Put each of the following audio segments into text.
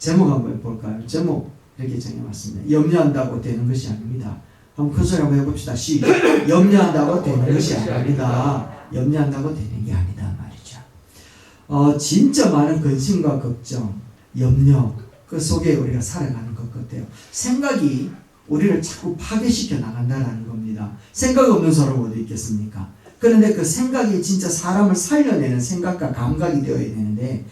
제목 한번 볼까요? 제목 이렇게 정해봤습니다. 염려한다고 되는 것이 아닙니다. 한번 큰 소리 한번 해봅시다. 시 염려한다고 되는 것이 아닙니다. 염려한다고 되는 게 아니다 말이죠. 어, 진짜 많은 근심과 걱정, 염려 그 속에 우리가 살아가는 것 같아요. 생각이 우리를 자꾸 파괴시켜 나간다라는 겁니다. 생각 없는 사람 어디 있겠습니까? 그런데 그 생각이 진짜 사람을 살려내는 생각과 감각이 되어야 되는데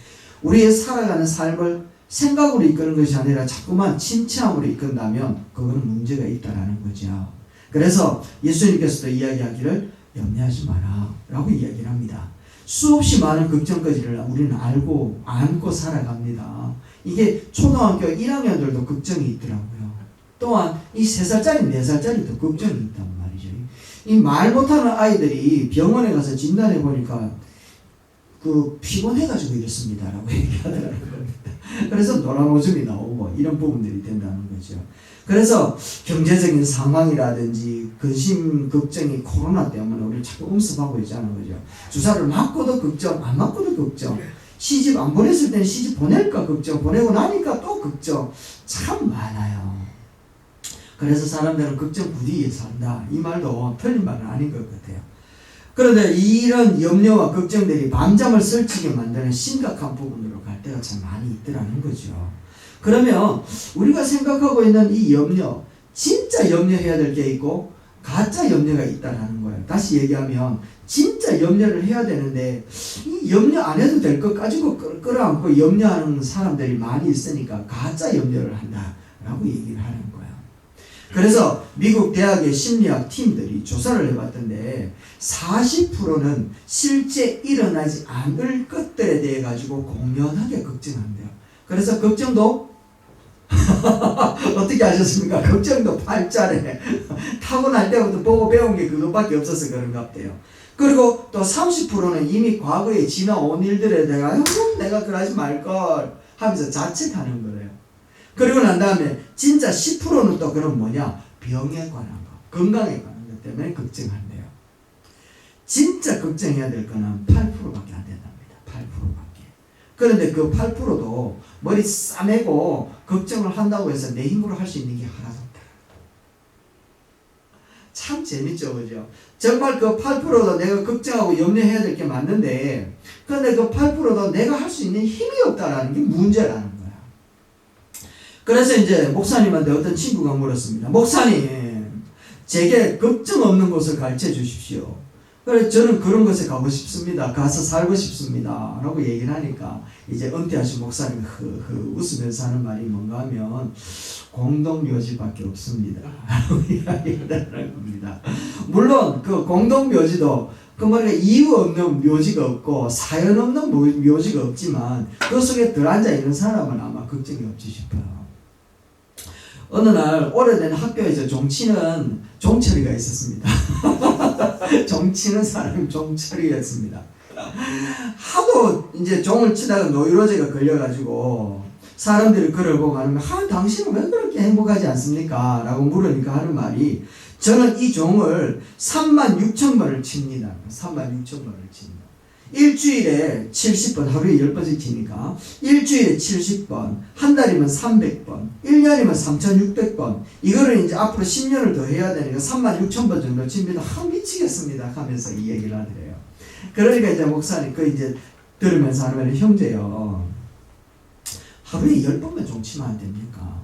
우리의 살아가는 삶을 생각으로 이끄는 것이 아니라 자꾸만 침체함으로 이끈다면 그거는 문제가 있다라는 거죠. 그래서 예수님께서도 이야기하기를 염려하지 마라 라고 이야기를 합니다. 수없이 많은 걱정거리를 우리는 알고 안고 살아갑니다. 이게 초등학교 1학년들도 걱정이 있더라고요. 또한 이 3살짜리, 4살짜리도 걱정이 있단 말이죠. 이 말 못하는 아이들이 병원에 가서 진단해 보니까 그 피곤해가지고 이렇습니다라고 얘기하더라는 겁니다. 그래서 노란 오줌이 나오고 이런 부분들이 된다는 거죠. 그래서 경제적인 상황이라든지 근심 걱정이 코로나 때문에 우리를 자꾸 음습하고 있자는 거죠. 주사를 맞고도 걱정, 안 맞고도 걱정. 시집 안 보냈을 때는 시집 보낼까 걱정, 보내고 나니까 또 걱정. 참 많아요. 그래서 사람들은 걱정 부디에 산다. 이 말도 틀린 말은 아닌 것 같아요. 그런데 이런 염려와 걱정들이 밤잠을 설치게 만드는 심각한 부분으로 갈 때가 참 많이 있더라는 거죠. 그러면 우리가 생각하고 있는 이 염려, 진짜 염려해야 될 게 있고 가짜 염려가 있다라는 거예요. 다시 얘기하면 진짜 염려를 해야 되는데 이 염려 안 해도 될 것 가지고 끌- 끌어안고 염려하는 사람들이 많이 있으니까 가짜 염려를 한다라고 얘기를 하는 거예요. 그래서 미국 대학의 심리학 팀들이 조사를 해봤던데 40%는 실제 일어나지 않을 것들에 대해 가지고 공연하게 걱정한대요. 그래서 걱정도 어떻게 하셨습니까? 걱정도 팔자래. 타고날 때부터 보고 배운 게 그것밖에 없어서 그런가 보대요. 그리고 또 30%는 이미 과거에 지나온 일들에 대해 음, 내가 그러지 말걸 하면서 자책하는 거래요. 그리고 난 다음에 진짜 10%는 또 그런 뭐냐? 병에 관한 거, 건강에 관한 것 때문에 걱정한대요. 진짜 걱정해야 될 거는 8%밖에 안 된답니다. 8%밖에. 그런데 그 8%도 머리 싸매고 걱정을 한다고 해서 내 힘으로 할 수 있는 게 하나도 없다. 참 재밌죠, 그죠? 정말 그 8%도 내가 걱정하고 염려해야 될 게 맞는데, 근데 그 8%도 내가 할 수 있는 힘이 없다라는 게 문제라는 거야. 그래서 이제 목사님한테 어떤 친구가 물었습니다. 목사님, 제게 걱정 없는 곳을 가르쳐 주십시오. 그래 저는 그런 곳에 가고 싶습니다. 가서 살고 싶습니다. 라고 얘기를 하니까 이제 은퇴하신 목사님이 흐흐 웃으면서 하는 말이 뭔가 하면 공동묘지밖에 없습니다. 라고 이야기하는 겁니다. 물론 그 공동묘지도 그 말에 이유 없는 묘지가 없고 사연 없는 묘- 묘지가 없지만 그 속에 들어앉아 있는 사람은 아마 걱정이 없지 싶어요. 어느 날 오래된 학교에서 종치는 종철이가 있었습니다. 종치는 사람이 종철이였습니다. 하도 이제 종을 치다가 노이로제가 걸려가지고 사람들이 그를 보고 하면 하 당신은 왜 그렇게 행복하지 않습니까? 라고 물으니까 하는 말이 저는 이 종을 3만 6천 번을 칩니다. 3만 6천 번을 칩니다. 일주일에 70번, 하루에 10번씩 치니까 일주일에 70번, 한 달이면 300번, 1년이면 3,600번. 이거를 이제 앞으로 10년을 더 해야 되니까 3만 6천 번 정도 칩니다. 하 미치겠습니다. 하면서 이 얘기를 하더래요. 그러니까 이제 목사님 그 이제 들으면서 하는 말이 형제요. 하루에 10번만 종치면 안 됩니까?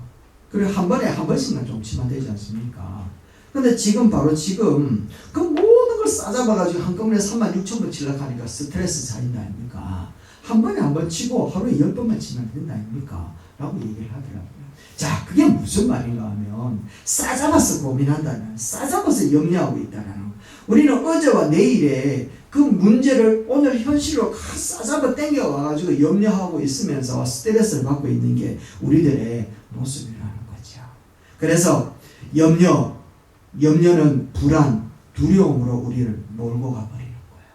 그리고 한 번에 한 번씩만 종치면 되지 않습니까? 근데 지금 바로 지금 그 모든 걸 싸잡아가지고 한꺼번에 3만 6천 번 치려고 하니까 스트레스 쌓인다 아닙니까? 한 번에 한 번 치고 하루에 열 번만 치면 된다 아닙니까? 라고 얘기를 하더라고요. 자, 그게 무슨 말인가 하면 싸잡아서 고민한다는, 싸잡아서 염려하고 있다는 거. 우리는 어제와 내일에 그 문제를 오늘 현실로 가- 싸잡아 땡겨 와가지고 염려하고 있으면서 스트레스를 받고 있는 게 우리들의 모습이라는 거죠. 그래서 염려, 염려는 불안, 두려움으로 우리를 몰고 가버리는 거예요.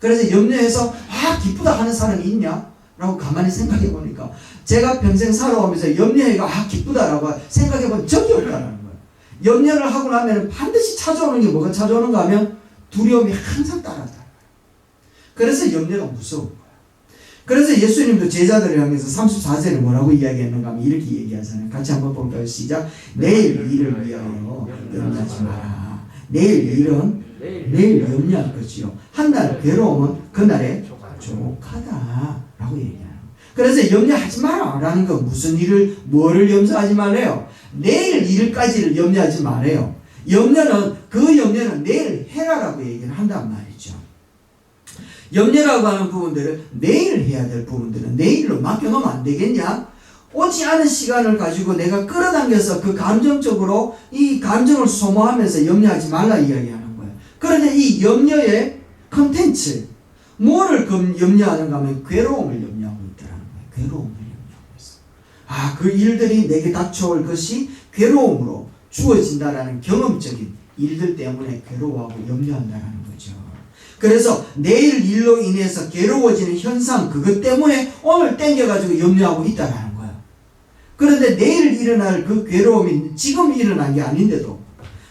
그래서 염려해서 아 기쁘다 하는 사람이 있냐? 라고 가만히 생각해 보니까 제가 평생 살아오면서 염려해가 아 기쁘다라고 생각해 본 적이 없다라는 거예요. 염려를 하고 나면 반드시 찾아오는 게 뭐가 찾아오는가 하면 두려움이 항상 따라다. 그래서 염려가 무서운 거예요. 그래서 예수님도 제자들을 향해서 34절에 뭐라고 이야기했는가 하면 이렇게 얘기하잖아요. 같이 한번 볼까요? 시작. 내일 일을 위하여 염려하지 마라. 내일 일은 내일 염려할 것이요. 한 날 괴로움은 그날에 족하다라고 거예요. 그래서 염려하지 마라라는 건 무슨 일을 뭐를 염려하지 말래요? 내일 일까지를 염려하지 말아요. 염려는 그 염려는 내일 해라라고 얘기를 한단 말이죠. 염려라고 하는 부분들을 내일 해야 될 부분들은 내일로 맡겨놓으면 안 되겠냐? 오지 않은 시간을 가지고 내가 끌어당겨서 그 감정적으로 이 감정을 소모하면서 염려하지 말라 이야기하는 거예요. 그런데 이 염려의 컨텐츠, 뭐를 검- 염려하는가 하면 괴로움을 염려하고 있다는 거예요. 괴로움을 염려하고 있어. 아, 그 일들이 내게 닥쳐올 것이 괴로움으로 주어진다라는 경험적인 일들 때문에 괴로워하고 염려한다는 거죠. 그래서 내일 일로 인해서 괴로워지는 현상 그것 때문에 오늘 땡겨가지고 염려하고 있다라는. 그런데 내일 일어날 그 괴로움이 지금 일어난 게 아닌데도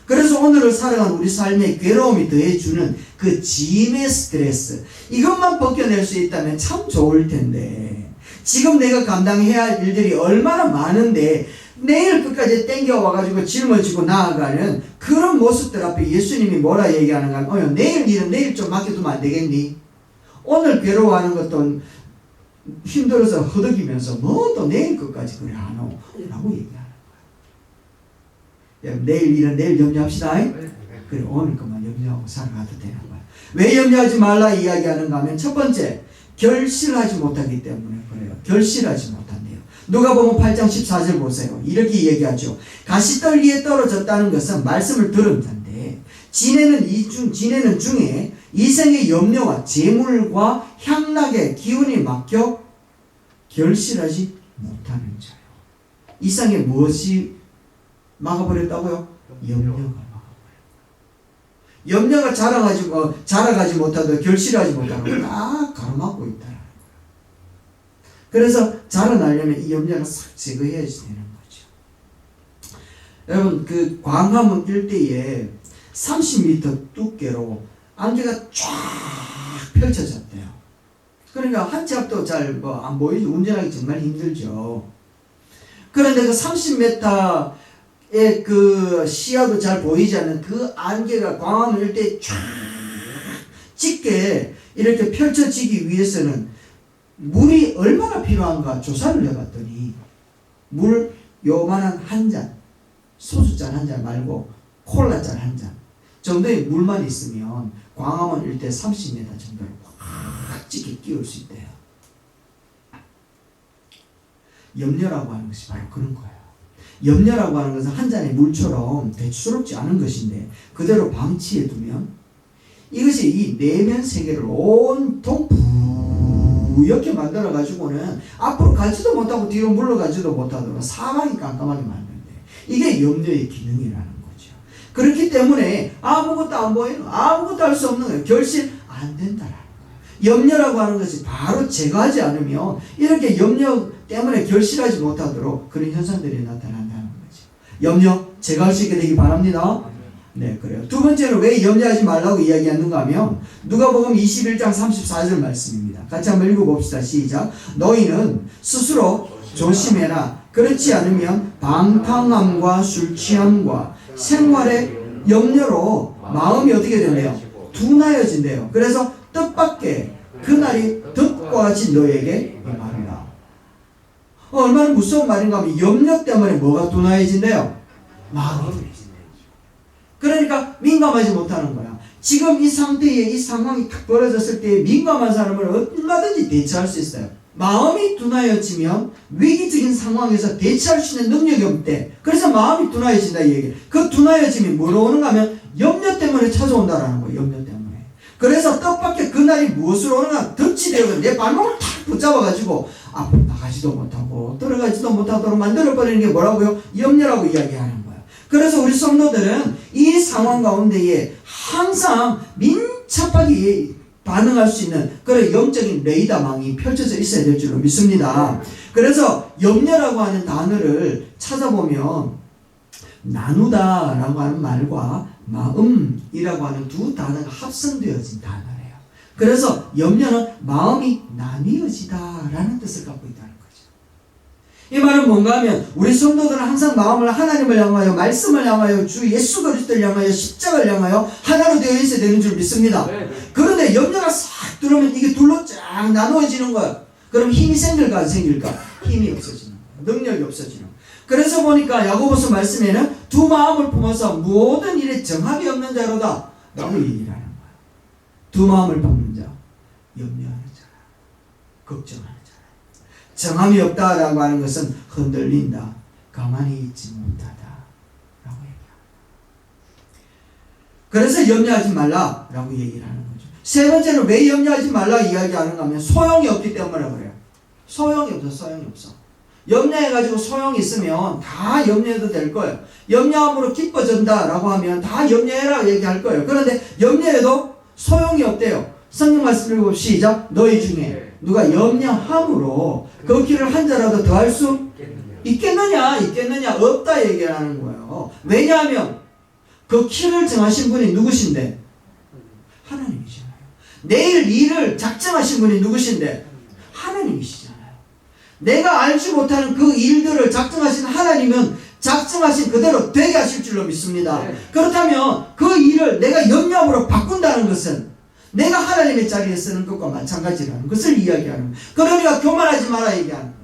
그래서 오늘을 살아가는 우리 삶에 괴로움이 더해주는 그 짐의 스트레스 이것만 벗겨낼 수 있다면 참 좋을 텐데 지금 내가 감당해야 할 일들이 얼마나 많은데 내일 끝까지 땡겨와가지고 짊어지고 나아가는 그런 모습들 앞에 예수님이 뭐라 얘기하는가 하면 어, 내일 일은 내일 좀 맡겨두면 안 되겠니? 오늘 괴로워하는 것도 힘들어서 허덕이면서 뭐 또 내일 것까지 그래 하노? 라고 얘기하는 거야. 내일 일은 내일 염려합시다. 그래 오늘 것만 염려하고 살아가도 되는 거야. 왜 염려하지 말라 이야기하는가 하면 첫 번째 결실하지 못하기 때문에 그래요. 결실하지 못한대요. 누가 보면 8장 14절 보세요. 이렇게 얘기하죠. 가시떨 위에 떨어졌다는 것은 말씀을 들은 자인데 지내는 이중 지내는 중에 이생의 염려와 재물과 향락의 기운이 막혀 결실하지 못하는 자요. 이상에 무엇이 막아버렸다고요? 염려가 막아버렸다. 염려가 자라가지 뭐 자라가지 못하도 결실하지 못하고 딱 가로막고 있다. 그래서 자라나려면 이 염려를 싹 제거해야 되는 거죠. 여러분 그 광화문 일대에 30m 두께로 안개가 쫙 펼쳐졌대요. 그러니까 한 치 앞도 잘 뭐 안 보이죠. 운전하기 정말 힘들죠. 그런데 그 30m의 그 시야도 잘 보이지 않는 그 안개가 광화문 일대에 쫙 짙게 이렇게 펼쳐지기 위해서는 물이 얼마나 필요한가 조사를 해봤더니 물 요만한 한 잔, 소주잔 한 잔 말고 콜라잔 한 잔 정도의 물만 있으면 광화문 일대 30m 정도를 확 찌게 끼울 수 있대요. 염려라고 하는 것이 바로 그런 거예요. 염려라고 하는 것은 한 잔의 물처럼 대수롭지 않은 것인데 그대로 방치해 두면 이것이 이 내면 세계를 온통 부옇게 만들어 가지고는 앞으로 가지도 못하고 뒤로 물러가지도 못하도록 사방이 깜깜하게 만드는데 이게 염려의 기능이라는. 그렇기 때문에 아무것도 안 보이는 아무것도 할 수 없는 거예요. 결실 안 된다라는 거예요. 염려라고 하는 것이 바로 제거하지 않으면 이렇게 염려 때문에 결실하지 못하도록 그런 현상들이 나타난다는 거죠. 염려 제거할 수 있게 되기 바랍니다. 네, 그래요. 두 번째는 왜 염려하지 말라고 이야기하는가 하면 누가복음 21장 34절 말씀입니다. 같이 한번 읽어 봅시다. 시작. 너희는 스스로 조심해라. 그렇지 않으면 방탕함과 술 취함과 생활의 염려로 마음이 어떻게 된대요? 둔하여진대요. 그래서 뜻밖의 그날이 득과 같이 너에게 임하리라. 어, 얼마나 무서운 말인가 하면 염려 때문에 뭐가 둔하여진대요? 마음이. 그러니까 민감하지 못하는 거야. 지금 이 상태에 이 상황이 탁 벌어졌을 때 민감한 사람을 얼마든지 대처할 수 있어요. 마음이 둔하여지면 위기적인 상황에서 대처할 수 있는 능력이 없대. 그래서 마음이 둔하여진다 이 얘기. 그 둔하여짐이 뭐로 오는가 하면 염려 때문에 찾아온다라는 거예요. 염려 때문에. 그래서 뜻밖의 그날이 무엇으로 덫이 되어 내 발목을 탁 붙잡아가지고 앞으로 나가지도 못하고 들어가지도 못하도록 만들어버리는 게 뭐라고요? 염려라고 이야기하는 거예요. 그래서 우리 성도들은 이 상황 가운데에 항상 민첩하게 반응할 수 있는 그런 영적인 레이더망이 펼쳐져 있어야 될 줄로 믿습니다. 그래서 염려라고 하는 단어를 찾아보면 나누다라고 하는 말과 마음이라고 하는 두 단어가 합성되어진 단어예요. 그래서 염려는 마음이 나뉘어지다라는 뜻을 갖고 거죠. 이 말은 뭔가 하면 우리 성도들은 항상 마음을 하나님을 향하여 말씀을 향하여 주 예수 그리스도를 향하여 십자가를 향하여 하나로 되어 있어야 되는 줄 믿습니다. 네, 네. 그런데 염려가 싹 들어오면 이게 둘로 쫙 나누어지는 거야. 그럼 힘이 생길까 안 생길까? 힘이 없어지는 거야. 능력이 없어지는 거야. 그래서 보니까 야고보서 말씀에는 두 마음을 품어서 모든 일에 정합이 없는 자로다 라고 얘기를 하는 거야. 두 마음을 품는 자, 염려하는 자라, 걱정하는 자라. 정함이 없다라고 하는 것은 흔들린다, 가만히 있지 못하다 라고 얘기합니다. 그래서 염려하지 말라 라고 얘기를 하는 거죠. 세 번째는 왜 염려하지 말라 이야기하는가 하면 소용이 없기 때문에 그래요. 소용이 없어, 소용이 없어. 염려해가지고 소용이 있으면 다 염려해도 될 거예요. 염려함으로 기뻐진다라고 하면 다 염려해라 얘기할 거예요. 그런데 염려해도 소용이 없대요. 성경 말씀 읽어 시작. 너희 중에 누가 염려함으로 그 길을 한 자라도 더할 수 있겠느냐, 있겠느냐, 없다 얘기하는 거예요. 왜냐하면 그 키를 정하신 분이 누구신데? 하나님이잖아요. 내일 일을 작정하신 분이 누구신데? 하나님이시잖아요. 내가 알지 못하는 그 일들을 작정하신 하나님은 작정하신 그대로 되게 하실 줄로 믿습니다. 네. 그렇다면 그 일을 내가 염려함으로 바꾼다는 것은 내가 하나님의 자리에 쓰는 것과 마찬가지라는 것을 이야기하는 거예요. 그러니까 교만하지 마라 얘기하는 거예요.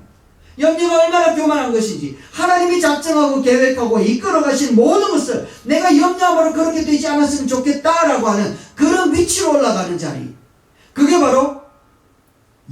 염려가 얼마나 교만한 것인지 하나님이 작정하고 계획하고 이끌어 가신 모든 것을 내가 염려함으로 그렇게 되지 않았으면 좋겠다라고 하는 그런 위치로 올라가는 자리. 그게 바로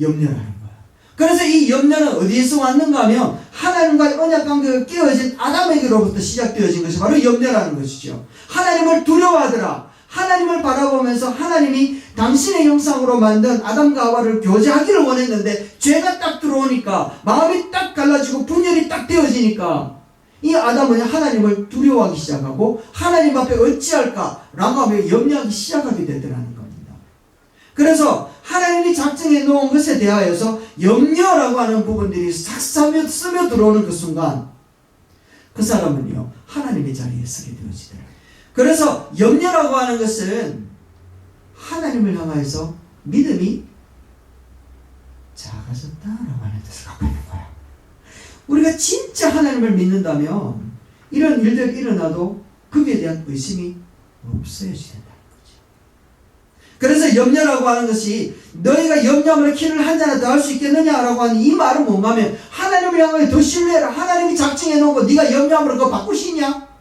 염려라는 거야. 그래서 이 염려는 어디에서 왔는가 하면 하나님과의 언약 관계가 깨어진 아담에게로부터 시작되어진 것이 바로 염려라는 것이죠. 하나님을 두려워하더라. 하나님을 바라보면서 하나님이 당신의 형상으로 만든 아담과 하와를 교제하기를 원했는데 죄가 딱 들어오니까 마음이 딱 갈라지고 분열이 딱 되어지니까 이 아담은 하나님을 두려워하기 시작하고 하나님 앞에 어찌할까라고 하며 염려하기 시작하게 되더라는 겁니다. 그래서 하나님이 작정해 놓은 것에 대하여서 염려라고 하는 부분들이 싹 스며, 들어오는 그 순간 그 사람은요 하나님의 자리에 서게 되어지더라고요. 그래서 염려라고 하는 것은 하나님을 향하여서 믿음이 작아졌다라고 하는 뜻을 갖고 있는 거야. 우리가 진짜 하나님을 믿는다면 이런 일들이 일어나도 거기에 대한 의심이 없어야지 된다는 거죠. 그래서 염려라고 하는 것이 너희가 염려함으로 키를 한 잔에 더할 수 있겠느냐라고 하는 이 말은 하면 하나님을 향하여 더 신뢰해라. 하나님이 작정해 놓은 거 네가 염려함으로 그거 바꾸시냐?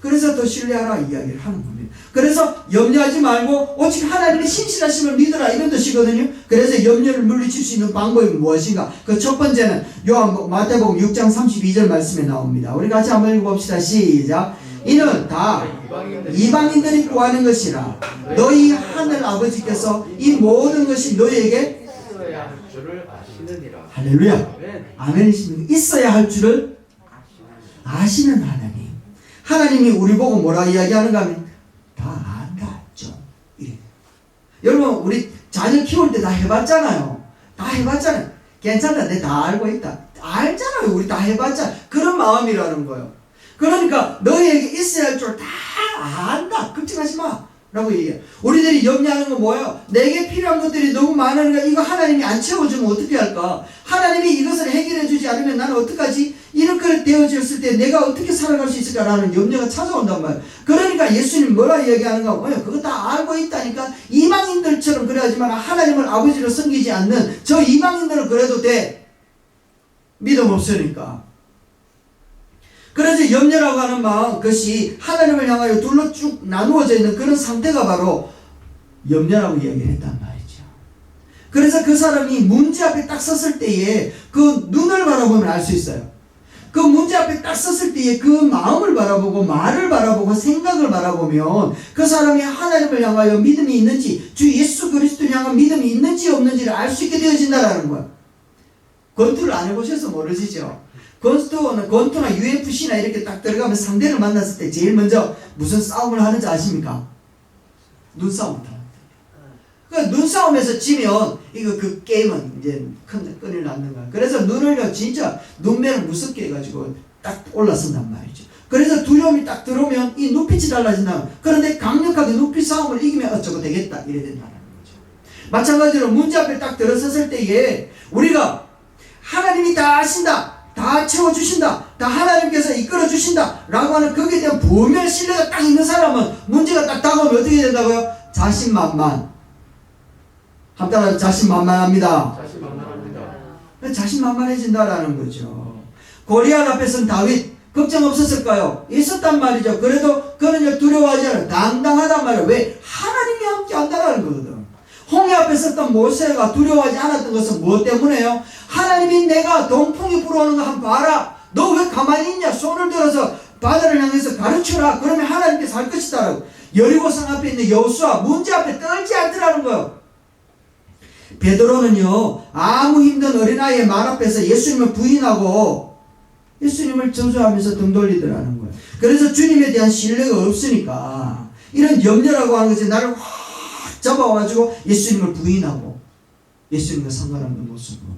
그래서 더 신뢰하라 이야기를 하는 겁니다. 그래서 염려하지 말고 오직 하나님의 신실하심을 믿으라 이런 뜻이거든요. 그래서 염려를 물리칠 수 있는 방법이 무엇인가? 그 첫 번째는 요한 마태복음 6장 32절 말씀에 나옵니다. 우리 같이 한번 읽어봅시다. 시작. 이는 다 이방인들이 구하는 것이라 너희 하늘 아버지께서 이 모든 것이 너희에게 있어야 할 줄을 아시느니라. 할렐루야 아멘. 있어야 할 줄을 아시는 하나님. 하나님이 우리 보고 뭐라 이야기하는가 하면 다 안다 좀 이래. 여러분 우리 자녀 키울 때 다 해봤잖아요. 다 해봤잖아요. 괜찮다. 내 다 알고 있다. 알잖아요. 우리 다 해봤잖아. 그런 마음이라는 거예요. 그러니까 너희에게 있어야 할 줄 다 안다. 걱정하지 마. 라고 얘기해. 우리들이 염려하는 건 뭐예요? 내게 필요한 것들이 너무 많으니까 이거 하나님이 안 채워주면 어떻게 할까? 하나님이 이것을 해결해 주지 않으면 나는 어떡하지? 이렇게 되어졌을 때 내가 어떻게 살아갈 수 있을까라는 염려가 찾아온단 말이에요. 그러니까 예수님 뭐라 이야기하는가? 뭐예요? 그거 다 알고 있다니까 이방인들처럼 그래야지만 하나님을 아버지로 섬기지 않는 저 이방인들은 그래도 돼. 믿음 없으니까. 그래서 염려라고 하는 마음, 그것이 하나님을 향하여 둘로 쭉 나누어져 있는 그런 상태가 바로 염려라고 이야기를 했단 말이죠. 그래서 그 사람이 문제 앞에 딱 섰을 때에 그 눈을 바라보면 알 수 있어요. 그 문제 앞에 딱 섰을 때에 그 마음을 바라보고 말을 바라보고 생각을 바라보면 그 사람이 하나님을 향하여 믿음이 있는지 주 예수 그리스도를 향한 믿음이 있는지 없는지를 알 수 있게 되어진다라는 거야. 권투를 안 해보셔서 모르시죠? 권투는 권투나 UFC나 이렇게 딱 들어가면 상대를 만났을 때 제일 먼저 무슨 싸움을 하는지 아십니까? 눈싸움부터. 그 눈싸움에서 지면 이거 그 게임은 이제 큰 끈을 낳는 거야. 그래서 눈을요 진짜 눈매를 무섭게 해가지고 딱 올라선단 말이죠. 그래서 두려움이 딱 들어오면 이 눈빛이 달라진다. 그런데 강력하게 눈빛 싸움을 이기면 어쩌고 되겠다. 이래 된다는 거죠. 마찬가지로 문제 앞에 딱 들어섰을 때에 우리가 하나님이 다 아신다. 다 채워주신다. 다 하나님께서 이끌어주신다. 라고 하는 거기에 대한 분명 신뢰가 딱 있는 사람은 문제가 딱 다가오면 어떻게 된다고요? 자신만만. 한따라 자신만만합니다. 자신만만합니다. 자신만만해진다라는 거죠. 고리앗 앞에선 다윗 걱정 없었을까요? 있었단 말이죠. 그래도 그는 두려워하지 않아요. 당당하단 말이에요. 왜? 하나님이 함께 한다는 거거든. 홍해 앞에 섰던 모세가 두려워하지 않았던 것은 무엇 때문에요? 하나님이 내가 동풍이 불어오는 거 한번 봐라. 너 왜 가만히 있냐? 손을 들어서 바다를 향해서 가르쳐라. 그러면 하나님께서 할 것이다. 여리고성 앞에 있는 여수와 문제 앞에 떨지 않더라는 거예요. 베드로는요 아무 힘든 어린아이의 말 앞에서 예수님을 부인하고 예수님을 저주하면서 등 돌리더라는 거예요. 그래서 주님에 대한 신뢰가 없으니까 이런 염려라고 하는 것이 나를 확 잡아와가지고 예수님을 부인하고 예수님과 상관없는 모습으로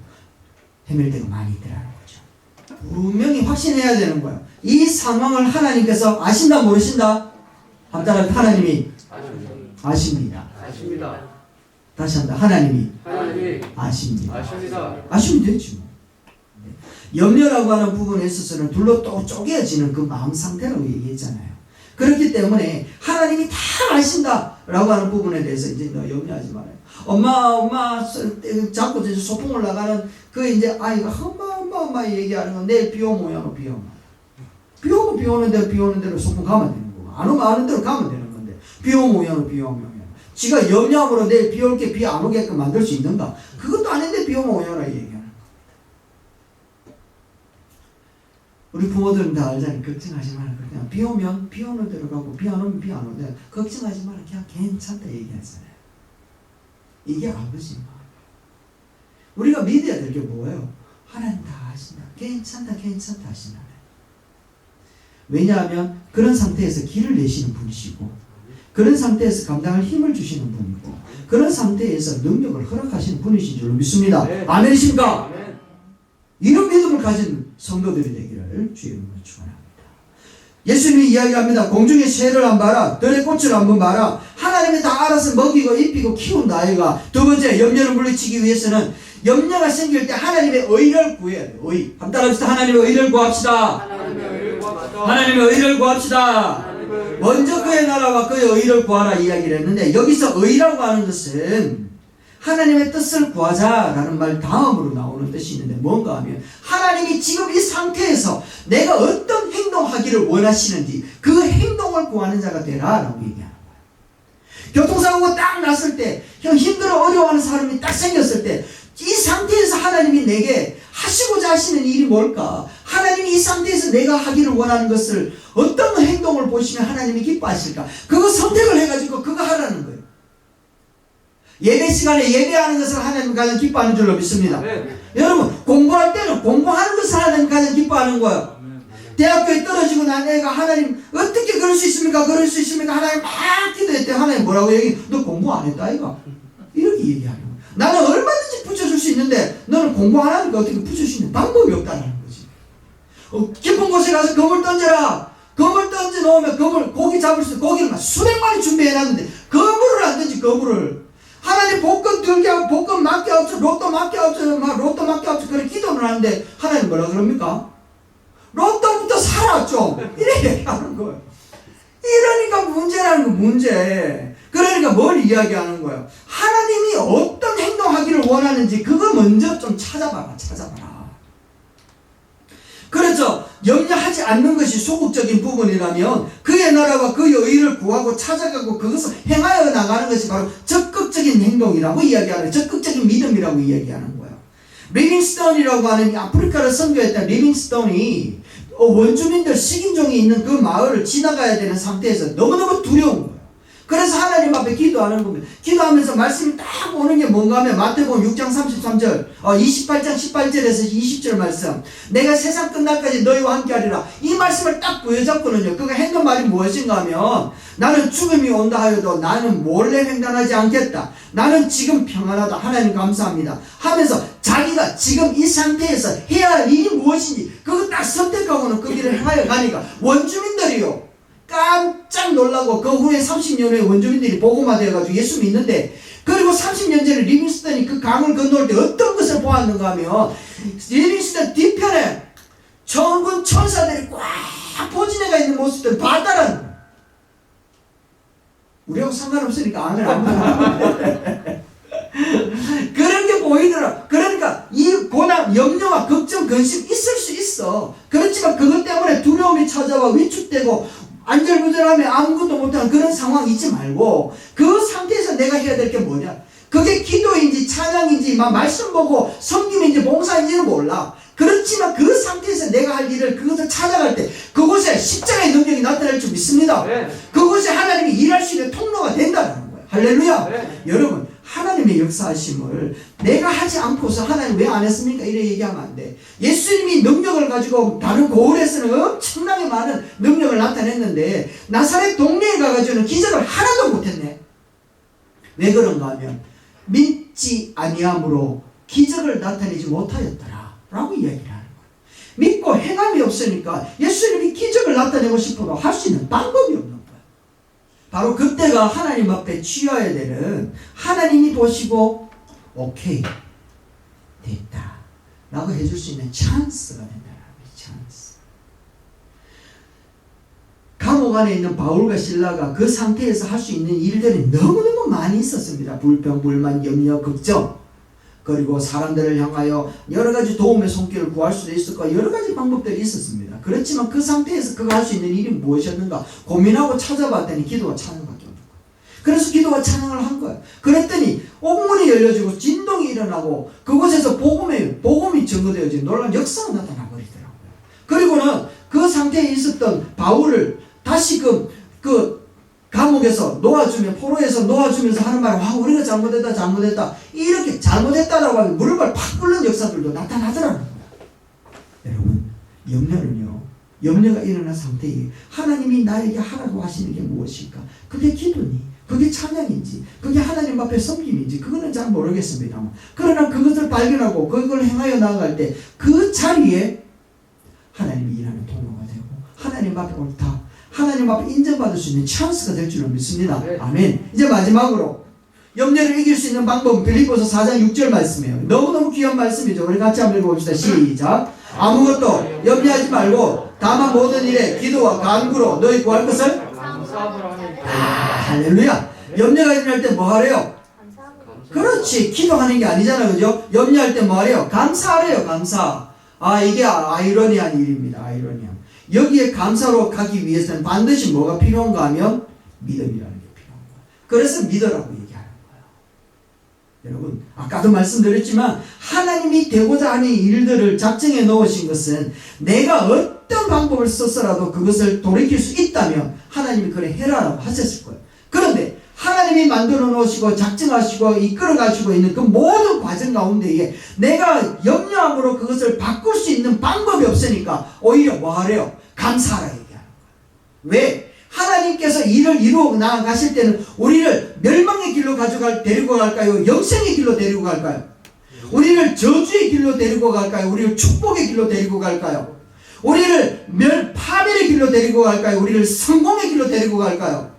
헤맬 때가 많이 있더라는 거죠. 분명히 확신해야 되는 거예요. 이 상황을 하나님께서 아신다 모르신다? 한따라 하나님이 아십니다. 아십니다. 다시 한다. 하나님이 하나님이 아십니다. 아십니다. 아시면 되지 뭐. 네. 염려라고 하는 부분에 있어서는 둘로 또 쪼개지는 그 마음 상태라고 얘기했잖아요. 그렇기 때문에 하나님이 다 아신다 라고 하는 부분에 대해서 이제 너 염려하지 말아요. 엄마 엄마 서- 자꾸 이제 소풍 올라가는 그 이제 아이가 엄마 엄마 엄마 얘기하는 건 내일 비 오면 오면 비 오면 비 오면 비 오는 대로 비 오는 대로 소풍 가면 되는 거고 안 오면 안 오는 대로 가면 되는 건데 비 오면 오면 비 오면 오면 지가 염려함으로 내일 비 올 게 비 안 오게끔 만들 수 있는가? 그것도 아닌데 비 오면 오요라 얘기하는 거. 우리 부모들은 다 알잖아요. 걱정하지 마라. 그냥 비 오면 비 오는 대로 가고 비 안 오면 비 안 오는데 걱정하지 마라. 그냥 괜찮다 얘기하잖아요. 이게 아버지 마음. 우리가 믿어야 될 게 뭐예요? 하나님 다 아신다. 괜찮다, 괜찮다 하신다. 왜냐하면 그런 상태에서 길을 내시는 분이시고 그런 상태에서 감당할 힘을 주시는 분이고 그런 상태에서 능력을 허락하시는 분이신 줄로 믿습니다. 네. 아멘이십니까? 아멘. 이런 믿음을 가진 성도들이 되기를 주의 이름으로 축원합니다. 예수님이 이야기합니다. 공중의 새를 한 봐라. 들의 꽃을 한번 봐라. 하나님이 다 알아서 먹이고 입히고 키운다 아이가. 두 번째 염려를 물리치기 위해서는 염려가 생길 때 하나님의 의를 구해야 돼요. 의. 한 따라합시다. 하나님의 의를 구합시다. 하나님의 의를 구합시다. 하나님의 의를 구합시다. 하나님의 의를 먼저 그의 나라와 그의 의를 구하라 이야기를 했는데 여기서 의라고 하는 것은 하나님의 뜻을 구하자라는 말 다음으로 나오는 뜻이 있는데 뭔가 하면 하나님이 지금 이 상태에서 내가 어떤 행동하기를 원하시는지 그 행동을 구하는 자가 되라라고 얘기하는 거예요. 교통사고가 딱 났을 때, 형 힘들어 어려워하는 사람이 딱 생겼을 때, 이 상태에서 하나님이 내게 하시고자 하시는 일이 뭘까? 하나님이 이 상태에서 내가 하기를 원하는 것을 어떤 행동을 보시면 하나님이 기뻐하실까? 그거 선택을 해가지고 그거 하라는 거예요. 예배 시간에 예배하는 것을 하나님 가장 기뻐하는 줄로 믿습니다. 아멘. 여러분 공부할 때는 공부하는 것을 하나님 가장 기뻐하는 거예요. 대학교에 떨어지고 난 애가 하나님 어떻게 그럴 수 있습니까? 그럴 수 있습니까? 하나님 막 기도했대. 하나님 뭐라고 얘기? 너 공부 안 했다 이가 이렇게 얘기하는 거예요. 나는 얼마든지 붙여줄 수 있는데 너는 공부 안 하니까 어떻게 붙일 수 있는 방법이 없다는 거지. 어, 깊은 곳에 가서 검을 던져라. 검을 던져 놓으면 검을 고기 잡을 수 고기를 막 수백 마리 준비해 놨는데 검을 안 던지 검을 하나님 복권 들게 하고 복권 맞게 없어 로또 맞게 없어 막 로또 맞게 없어 그래 기도를 하는데 하나님 뭐라 그럽니까? 로또부터 좀 이렇게 얘기하는 거예요. 이러니까 문제라는 거 문제. 그러니까 뭘 이야기하는 거예요? 하나님이 어떤 행동하기를 원하는지 그거 먼저 좀 찾아봐라 찾아봐라. 그래서 염려하지 않는 것이 소극적인 부분이라면 그의 나라와 그의 의를 구하고 찾아가고 그것을 행하여 나가는 것이 바로 적극적인 행동이라고 이야기하는 적극적인 믿음이라고 이야기하는 거예요. 리빙스톤이라고 하는 이 아프리카를 선교했던 리빙스톤이 어, 원주민들 식인종이 있는 그 마을을 지나가야 되는 상태에서 너무너무 두려운. 그래서 하나님 앞에 기도하는 겁니다. 기도하면서 말씀이 딱 오는 게 뭔가 하면 마태복음 6장 33절, 어, 28장 18절에서 20절 말씀. 내가 세상 끝날까지 너희와 함께 하리라. 이 말씀을 딱 부여잡고는요. 그가 했는 말이 무엇인가 하면 나는 죽음이 온다 하여도 나는 몰래 횡단하지 않겠다. 나는 지금 평안하다. 하나님 감사합니다. 하면서 자기가 지금 이 상태에서 해야 할 일이 무엇인지 그거 딱 선택하고 계획하고는 그 길을 행하여 가니까 원주민들이요 깜짝 놀라고 그 후에 30년 후에 원주민들이 복음화 되어가지고 예수 믿는데 그리고 30년 전에 리빙스턴이 그 강을 건너올 때 어떤 것을 보았는가 하면 리빙스턴 뒤편에 천군 천사들이 꽉 포진해가 있는 모습들 거예요. 우리하고 상관없으니까 아멘 아멘 그런 게 보이더라. 그러니까 이 고난, 염려와 걱정, 근심 있을 수 있어. 그렇지만 그것 때문에 두려움이 찾아와 위축되고 안절부절하며 아무것도 못하는 그런 상황 있지 말고 그 상태에서 내가 해야 될 게 뭐냐? 그게 기도인지 찬양인지 막 말씀 보고 섬김인지 봉사인지는 몰라. 그렇지만 그 상태에서 내가 할 일을 그것을 찾아갈 때 그곳에 십자가의 능력이 나타날 줄 믿습니다. 네. 그것이 하나님이 일할 수 있는 통로가 된다는 거예요. 할렐루야. 네. 여러분 하나님의 역사하심을 내가 하지 않고서 하나님 왜 안 했습니까? 이래 얘기하면 안 돼. 예수님이 능력을 가지고 다른 고을에서는 엄청나게 많은 능력을 나타냈는데 나사렛 동네에 가가지고는 기적을 하나도 못했네. 왜 그런가 하면 믿지 아니함으로 기적을 나타내지 못하였더라 라고 이야기를 하는 거예요. 믿고 행함이 없으니까 예수님이 기적을 나타내고 싶어도 할 수 있는 방법이 없는 거예요. 바로 그때가 하나님 앞에 취해야 되는 하나님이 보시고 오케이 됐다 라고 해줄 수 있는 찬스가 된다는. 찬스. 감옥 안에 있는 바울과 신라가 그 상태에서 할 수 있는 일들이 너무너무 많이 있었습니다. 불평, 불만, 염려, 걱정. 그리고 사람들을 향하여 여러 가지 도움의 손길을 구할 수도 있었고 여러 가지 방법들이 있었습니다. 그렇지만 그 상태에서 그가 할 수 있는 일이 무엇이었는가 고민하고 찾아봤더니 기도와 찬양밖에 없는 거예요. 그래서 기도와 찬양을 한 거예요. 그랬더니 옥문이 열려지고 진동이 일어나고 그곳에서 복음의 복음이 증거되어진 놀라운 역사가 나타나 버리더라고요. 그리고는 그 상태에 있었던 바울을 다시금 그 감옥에서 놓아주면 포로에서 놓아주면서 하는 말이 와 우리가 잘못했다 잘못했다 이렇게 잘못했다라고 하면 무릎을 팍 꿇는 역사들도 나타나더라는 거야. 여러분 염려는요 염려가 일어난 상태에 하나님이 나에게 하라고 하시는 게 무엇일까? 그게 기도니 그게 찬양인지 그게 하나님 앞에 섬김인지 그거는 잘 모르겠습니다만 그러나 그것을 발견하고 그걸 행하여 나아갈 때 그 자리에 하나님이 일하는 통로가 되고 하나님 앞에 옳다 하나님 앞에 인정받을 수 있는 찬스가 될 줄로 믿습니다. 네. 아멘. 이제 마지막으로 염려를 이길 수 있는 방법은 빌립보서 4장 6절 말씀이에요. 너무너무 귀한 말씀이죠. 우리 같이 한번 읽어봅시다. 시작. 아무것도 염려하지 말고 다만 모든 일에 기도와 간구로 너희 구할 것을 아, 할렐루야. 염려가 일어날 때 뭐 하래요? 그렇지. 기도하는 게 아니잖아. 그죠? 염려할 때 뭐 하래요? 감사하래요. 감사. 아, 이게 아이러니한 일입니다. 아이러니한. 여기에 감사로 가기 위해서는 반드시 뭐가 필요한가 하면 믿음이라는 게 필요한 거야. 그래서 믿으라고 얘기하는 거예요. 여러분, 아까도 말씀드렸지만 하나님이 되고자 하는 일들을 작정해 놓으신 것은 내가 어 떤 방법을 써서라도 그것을 돌이킬 수 있다면 하나님이 그래 해라라고 하셨을 거예요. 그런데 하나님이 만들어 놓으시고 작정하시고 이끌어 가시고 있는 그 모든 과정 가운데에 내가 염려함으로 그것을 바꿀 수 있는 방법이 없으니까 오히려 뭐 하래요? 감사하라 얘기하는 거예요. 왜? 하나님께서 일을 이루어 나아가실 때는 우리를 멸망의 길로 가져갈 데리고 갈까요? 영생의 길로 데리고 갈까요? 우리를 저주의 길로 데리고 갈까요? 우리를 축복의 길로 데리고 갈까요? 우리를 멸 파멸의 길로 데리고 갈까요? 우리를 성공의 길로 데리고 갈까요?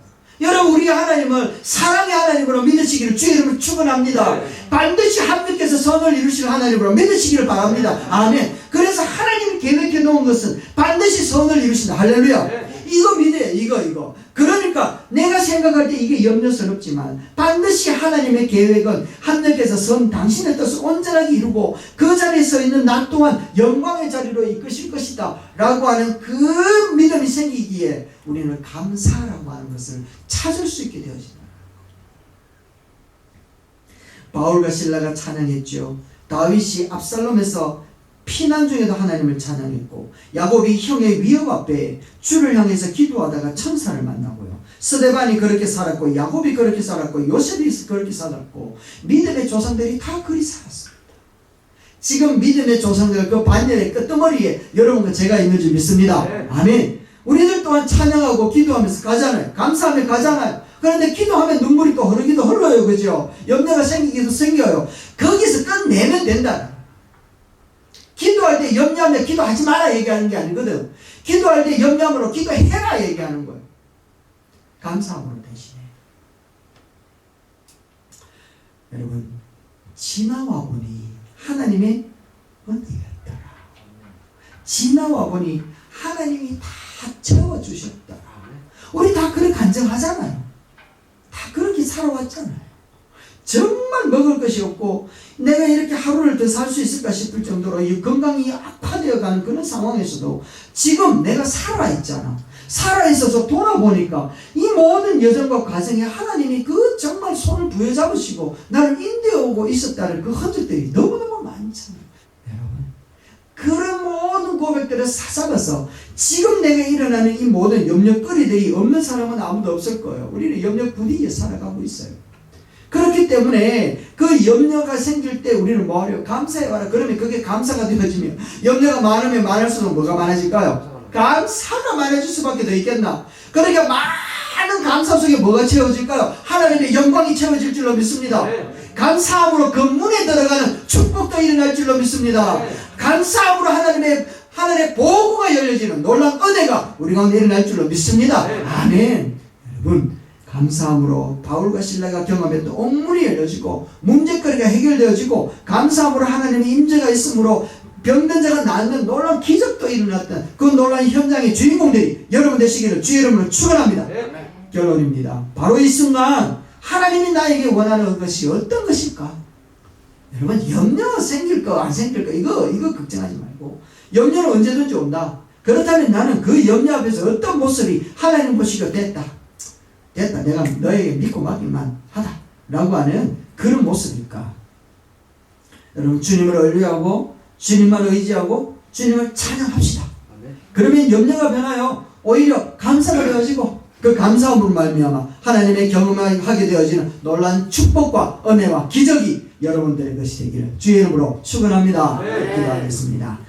여러분 우리 하나님을 사랑의 하나님으로 믿으시기를 주의 이름으로 축원합니다. 네. 반드시 하나님께서 선을 이루실 하나님으로 믿으시기를 바랍니다. 아멘. 그래서 하나님이 계획해 놓은 것은 반드시 선을 이루신다. 할렐루야. 네. 이거 믿어요. 이거 이거. 그러니까 내가 생각할 때 이게 염려스럽지만 반드시 하나님의 계획은 하늘께서 선 당신의 뜻을 온전하게 이루고 그 자리에 서 있는 나 또한 영광의 자리로 이끄실 것이다. 라고 하는 그 믿음이 생기기에 우리는 감사라고 하는 것을 찾을 수 있게 되어진다. 바울과 신라가 찬양했죠. 다윗이 압살롬에서 피난 중에도 하나님을 찬양했고 야곱이 형의 위협 앞에 주를 향해서 기도하다가 천사를 만나고요. 스데반이 그렇게 살았고 야곱이 그렇게 살았고 요셉이 그렇게 살았고 믿음의 조상들이 다 그리 살았습니다. 지금 믿음의 조상들 그 반열의 끄트머리에 여러분과 제가 있는 줄 믿습니다. 네. 아멘. 우리들 또한 찬양하고 기도하면서 가잖아요. 감사하며 가잖아요. 그런데 기도하면 눈물이 또 흐르기도 흘러요. 그죠? 염려가 생기기도 생겨요. 거기서 끝내면 된다. 기도할 때 염려하면 기도하지 마라 얘기하는 게 아니거든. 기도할 때 염려함으로 기도해라 얘기하는 거예요. 감사함으로 대신해. 여러분, 지나와 보니 하나님의 은혜였더라. 지나와 보니 하나님이 다 채워주셨더라. 우리 다 그렇게 간증하잖아요. 다 그렇게 살아왔잖아요. 정말 먹을 것이 없고 내가 이렇게 하루를 더 살 수 있을까 싶을 정도로 이 건강이 악화되어 가는 그런 상황에서도 지금 내가 살아있잖아. 살아있어서 돌아보니까 이 모든 여정과 과정에 하나님이 그 정말 손을 부여잡으시고 나를 인도하고 있었다는 그 흔적들이 너무너무 많잖아요. 여러분. 그런 모든 고백들을 사잡아서 지금 내가 일어나는 이 모든 염려거리들이 없는 사람은 아무도 없을 거예요. 우리는 염려 부디게 살아가고 있어요. 그렇기 때문에 그 염려가 생길 때 우리는 뭐하려 감사해봐라. 그러면 그게 감사가 되어지면 염려가 많으면 많을수록 뭐가 많아질까요? 감사가 많아질 수밖에 더 있겠나? 그러니까 많은 감사 속에 뭐가 채워질까요? 하나님의 영광이 채워질 줄로 믿습니다. 감사함으로 그 문에 들어가는 축복도 일어날 줄로 믿습니다. 감사함으로 하나님의 하늘의 보고가 열려지는 놀라운 은혜가 우리 가운데 일어날 줄로 믿습니다. 네. 아멘. 여러분 감사함으로 바울과 신라가 경험했던 옥문이 열려지고 문제거리가 해결되어지고 감사함으로 하나님의 임재가 있으므로 병든 자가 낫는 놀라운 기적도 일어났던 그 놀라운 현장의 주인공들이 여러분 되시기를 주의 이름으로 축원합니다. 결론입니다. 바로 이 순간 하나님이 나에게 원하는 것이 어떤 것일까? 여러분 염려 생길 거 안 생길 거 이거 이거 걱정하지 말고 염려는 언제든지 온다. 그렇다면 나는 그 염려 앞에서 어떤 모습이 하나님 보시고 됐다. 됐다. 내가 너에게 믿고 맡기만 하다. 라고 하는 그런 모습일까? 여러분 주님을 의뢰하고 주님만 의지하고 주님을 찬양합시다. 그러면 염려가 변하여 오히려 감사가 되어지고 그 감사함으로 말미암아 하나님의 경험하게 되어지는 놀란 축복과 은혜와 기적이 여러분들의 것이 되기를 주의 이름으로 축원합니다. 네. 기도하겠습니다.